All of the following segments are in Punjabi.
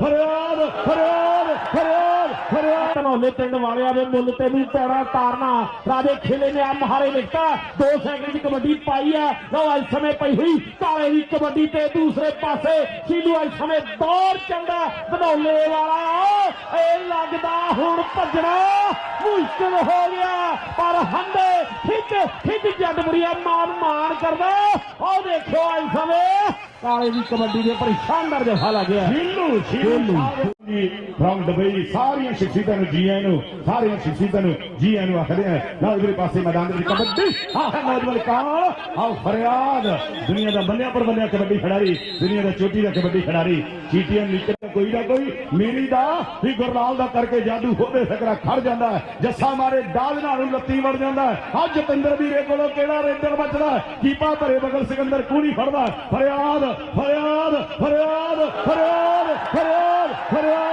ਫਰਿਆਦ ਫਰਿਆਦ ਫਰਿਆਦ ਫਰਿਆਦ। ਧਨੌਲੇ ਪਿੰਡ ਵਾਲਿਆਂ ਦੇ ਮੁੱਲ ਤੇ ਵੀ ਪੈੜਾ ਤਾਰਨਾ। ਰਾਜੇ ਖੇਲੇ ਨੇ ਆ ਮਹਾਰੇ ਲਿਖਤਾ। ਦੋ ਸੈਕਿੰਡ ਦੀ ਕਬੱਡੀ ਪਾਈ ਹੈ ਲਓ ਇਸ ਸਮੇਂ ਪਈ ਹੋਈ। ਕਾਲੇ ਦੀ ਕਬੱਡੀ ਤੇ ਦੂਸਰੇ ਪਾਸੇ ਸ਼ੀਲੂ ਇਸ ਸਮੇਂ ਦੌੜ ਚੰਗਾ। ਧਨੌਲੇ ਵਾਲਾ, ਇਹ ਲੱਗਦਾ ਹੁਣ ਭੱਜਣਾ। ਮੁਸ਼ਕਲ ਹੋ ਗਿਆ, ਪਰ ਹੰਦੇ ਖਿੱਚ ਖਿੱਚ ਜੱਟਬਰੀਆ ਮਾਨ ਮਾਨ ਕਰਦਾ। ਉਹ ਦੇਖਿਓ ਇਸ ਸਮੇਂ ਕਾਲੇ ਦੀ ਕਬੱਡੀ ਦੇ ਉੱਪਰ ਸ਼ਾਨਦਾਰ ਜਫਾ ਲੱਗਿਆ ਸ਼ੀਲੂ ਜੀ ਫਰਮ ਦੁਬਈ ਸਾਰੀਆਂ ਸ਼ਖਸੀਅਤਾਂ ਨੂੰ ਜੀ ਆਇਆਂ ਨੂੰ ਸਾਰੀਆਂ ਸ਼ਖਸੀਅਤਾਂ ਨੂੰ ਜੀ ਆਇਆਂ ਨੂੰ ਆਖਦੇ ਆ। ਨਾਲ ਇਧਰੇ ਪਾਸੇ ਮੈਦਾਨ ਦੇ ਵਿੱਚ ਕਬੱਡੀ। ਹਾਂ ਹੈ ਨੌਜਵਾਨ ਕਾਲ ਆਓ ਫਰਿਆਦ। ਦੁਨੀਆ ਦਾ ਬੰਨਿਆ ਪਰ ਬੰਨਿਆ ਕਬੱਡੀ ਖਿਡਾਰੀ, ਦੁਨੀਆ ਦਾ ਚੋਟੀ ਦਾ ਕਬੱਡੀ ਖਿਡਾਰੀ। ਚੀਟੀਆਂ ਨਿਕਲ ਕੋਈ ਨਾ ਕੋਈ ਮੇਰੀ ਦਾ ਵੀ ਗੁਰਲਾਲ ਦਾ ਕਰਕੇ ਜਾਦੂ ਹੋਵੇ ਸਕਰਾ ਖੜ ਜਾਂਦਾ ਜੱਸਾ ਮਾਰੇ ਦਾਦਨਾ ਨੂੰ ਲੱਤੀ ਵੜ ਜਾਂਦਾ ਹੈ। ਜਤਿੰਦਰ ਵੀਰੇ ਕੋਲੋਂ ਕਿਹੜਾ ਰੇਡਰ ਬਚਦਾ ਹੈ? ਕੀਪਾ ਭਰੇ ਬਗਲ ਸਿਕੰਦਰ ਕੂਣੀ ਫੜਦਾ ਫਰਿਆਦ ਫਰਿਆਦ ਫਰਿਆਦ ਫਰਿਆਦ ਫਰਿਆਦ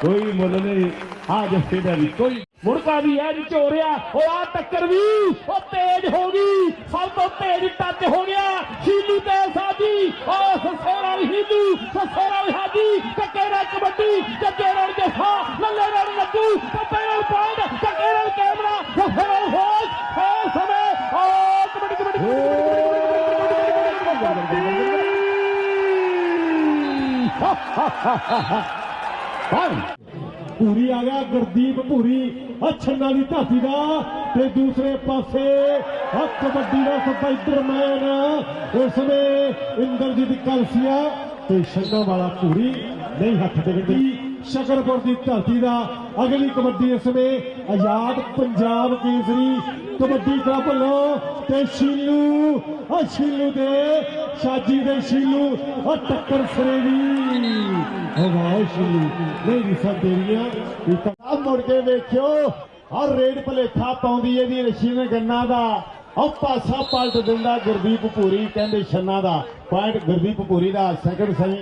ਕੋਈ ਮੁੱਲ ਨਹੀਂ ਆ ਜੱਸੇ ਦਾ ਵੀ ਕੋਈ ਮੁੜਕਾ ਵੀ ਐ ਝੋਰਿਆ ਉਹ ਆ ਟੱਕਰ ਵੀ ਉਹ ਤੇਜ਼ ਹੋ ਗਈ ਸਭ ਤੋਂ ਤੇਜ਼ ਟੱਚ ਹੋ ਗਿਆ ਸ਼ੀਲੂ ਤੇ ਸਾਜੀ ਉਹ ਸਸੇਰਾ ਹਿੰਦੂ ਸਸੇਰਾ ਹਾਜੀ ਟੱਕੇ ਨਾਲ ਕਬੱਡੀ ਜੱਜੇ ਨਾਲ ਜੱਫਾ ਲੱਲੇ ਨਾਲ ਲੱਡੂ ਪੱਪੇ ਨਾਲ ਪੁਆਇੰਟ ਟੱਕੇ ਨਾਲ ਕੈਮਰਾ ਜੱਫੇ ਨਾਲ ਹੋਸ਼ ਹੈ ਸਮੇਂ ਉਹ ਕਬੱਡੀ ਕਬੱਡੀ ਪੂਰੀ ਆ ਗਿਆ ਗੁਰਦੀਪ ਭੂਰੀ ਅਛੰਨਾ ਦੀ ਧਾਤੀ ਦਾ। ਤੇ ਦੂਸਰੇ ਪਾਸੇ ਆ ਕਬੱਡੀ ਦਾ ਸਪਾਈਡਰਮੈਨ ਇਸ ਵੇ ਇੰਦਰਜੀਤ ਕਲਸੀਆ ਤੇ ਛੰਨਾ ਵਾਲਾ ਭੂਰੀ ਨਹੀਂ ਹੱਥ ਟਿਕਦੀ ਸ਼ਕਰਪੁਰ ਦੀ ਧਰਤੀ ਦਾ ਅਗਲੀ ਕਬੱਡੀ ਇਸ ਵੇ ਆਜ਼ਾਦ ਪੰਜਾਬ ਕੇਸਰੀ ਕਬੱਡੀ ਕਲੱਬ ਵੱਲੋਂ ਤੇ ਸ਼ੀਲੂ ਆ ਸ਼ੀਲੂ ਦੇ ਸ਼ਾਜੀ ਦੇ ਸ਼ੀਲੂ ਆ ਟੱਕਰ ਸਰੇ ਦੀ। ਉਹ ਵਾਹ ਸ਼ੀਲੂ, ਨਹੀਂ ਰਿਸਾ ਦੇਰੀਆਂ ਇਹ ਆ ਮੁੜ ਕੇ ਵੇਖਿਓ, ਹਰ ਰੇਡ ਭਲੇਖਾ ਪਾਉਂਦੀ ਇਹਦੀ ਰਸ਼ੀਨ ਗੰਨਾ ਦਾ। ਉਹ ਪਾਸਾ ਪਲਟ ਦਿੰਦਾ ਗੁਰਦੀਪ ਭੂਰੀ, ਕਹਿੰਦੇ ਛੰਨਾ ਦਾ। ਪੁਆਇੰਟ ਗੁਰਦੀਪ ਭੂਰੀ ਦਾ ਸੈਕੰਡ ਸਹੀ।